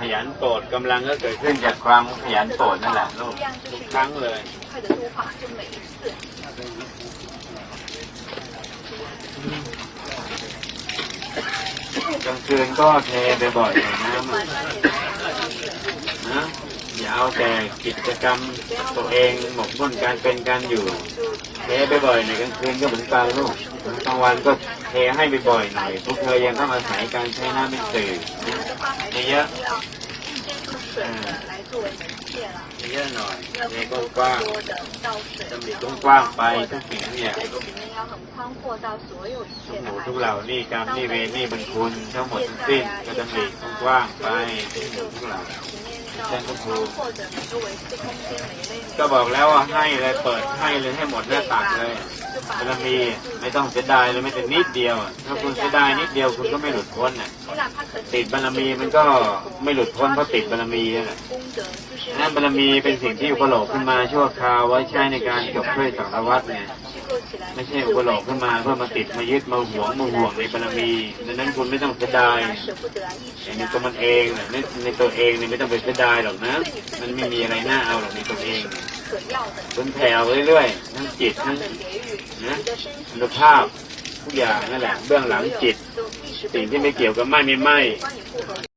ขยันโปรดกำลังก็เกิดขึ้นจากความขยันโปรดนั่นแหละลูกครั้งเลยกลางคืนก็เทไปบ่อยน้ำาแต่กิจกรรมตัวเองหมกมุ่นการเป็นการอยู่เทบ่อยๆในกลางคืนก็เหมือนกันลูกกลางวันก็เทให้บ่อยๆหน่อยพวกเธอยังต้องอาศัยการใช้หน้าเป็นสื่อเยอะเยอะหน่อยในกว้างๆจะมีกว้างไปทุกสิ่งทุกอย่างทุกหมู่ทุกเหล่านี่กรรมนี่เวรนี่บุญคุณทั้งหมดทั้งสิ้นก็จะมีกว้างไปทุกหมู่ทุกเหล่า จ้งคุรูก็บอกแล้วว่าให้เลยเปิดให้เลยให้หมดหน้าตักเลยบารมีไม่ต้องเสียดายเลยไม่แต่นิดเดียวถ้าคุณเสียดายนิดเดียวคุณก็ไม่หลุดพ้นน่ะติดบารมีมันก็ไม่หลุดพ้นเพราะติดบารมีนั่แหละนั่นบารมีเป็นสิ่งที่อุปโลกขึ้นมาชั่วคราวไว้ใช้ในการจบช่วยสังฆวัตรเนี่ย ไม่ใช่อุปโลกขึ้นมาเพื่อมาติดมายึดมาหวงมาห่วงในบารมีดังนั้นคุณไม่ต้องเสียดายในตัวมันเองในในตัวเองเนี่ยไม่ต้องไปเสียดายหรอกนะ มันไม่มีอะไรน่าเอาหรอกในตัวเองคุณแผ่เรื่อยๆทั้งจิตทั้งนะคุณภาพทุกอย่างนั่นแหละเบื้องหลังจิต สิ่งที่ไม่เกี่ยวกับไม่ไม่ไม่